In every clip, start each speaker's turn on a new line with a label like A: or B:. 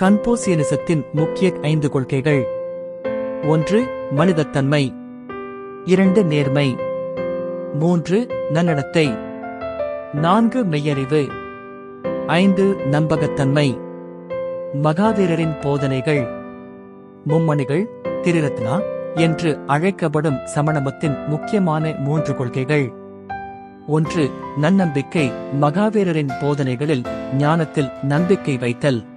A: கன்பூசியனிசத்தின் முக்கிய ஐந்து கொள்கைகள். ஒன்று மனிதத்தன்மை. இரண்டு நேர்மை. மூன்று நன்னடத்தை. நான்கு மெய்யறிவு. ஐந்து நம்பகத்தன்மை. மகாவீரரின் போதனைகள். மும்மணிகள் திரிரத்னா என்று அழைக்கப்படும் சமணமத்தின் முக்கியமான மூன்று கொள்கைகள். ஒன்று நன்னம்பிக்கை. மகாவீரரின் போதனைகளில் ஞானத்தில் நம்பிக்கை வைத்தல்.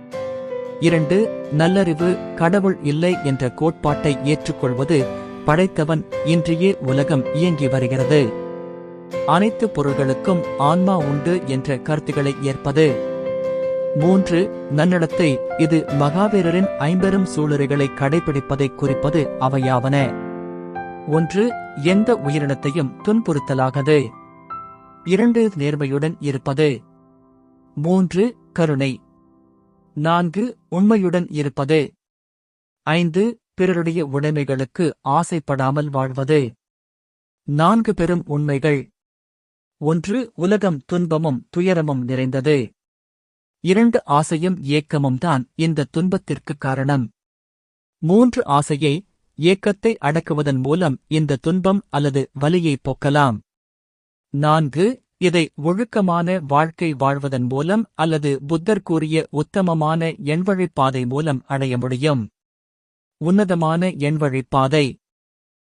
A: இரண்டு நல்லறிவு கடவுள் இல்லை என்ற கோட்பாட்டை ஏற்றுக்கொள்வது படைத்தவன் இன்றையே உலகம் இயங்கி வருகிறது. அனைத்து பொருள்களுக்கும் ஆன்மா உண்டு என்ற கருத்துக்களை ஏற்பது. மூன்று நன்னடத்தை இது மகாவீரரின் ஐம்பெரும் சூளுரைகளை கடைபிடிப்பதை குறிப்பது அவையாவன. ஒன்று எந்த உயிரினத்தையும் துன்புறுத்தலாகது. இரண்டு நேர்மையுடன் இருப்பது. மூன்று கருணை நான்கு உண்மையுடன் இருப்பது. ஐந்து பிறருடைய உடைமைகளுக்கு ஆசைப்படாமல் வாழ்வது. நான்கு பெரும் உண்மைகள். ஒன்று உலகம் துன்பமும் துயரமும் நிறைந்தது. இரண்டு ஆசையும் ஏக்கமும் தான் இந்த துன்பத்திற்கு காரணம். மூன்று ஆசையை ஏக்கத்தை அடக்குவதன் மூலம் இந்த துன்பம் அல்லது வலியை போக்கலாம். நான்கு இதை ஒழுக்கமான வாழ்க்கை வாழ்வதன் மூலம் அல்லது புத்தர் கூறிய உத்தமமான எண்வழிப்பாதை மூலம் அடைய முடியும். உன்னதமான எண்வழிப்பாதை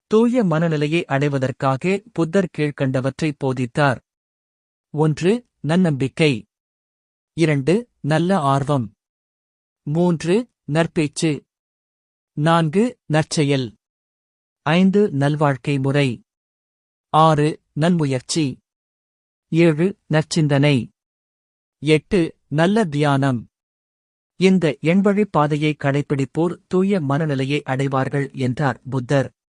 A: தூய மனநிலையை அடைவதற்காக புத்தர் கீழ்கண்டவற்றை போதித்தார். ஒன்று நன்னம்பிக்கை. இரண்டு நல்ல ஆர்வம். மூன்று நற்பேச்சு. நான்கு நற்செயல். ஐந்து நல்வாழ்க்கை முறை. ஆறு நன்முயற்சி. ஏழு நற்சிந்தனை. எட்டு நல்ல தியானம். இந்த எண்வழிப் பாதையை கடைப்பிடிப்போர் தூய மனநிலையை அடைவார்கள் என்றார் புத்தர்.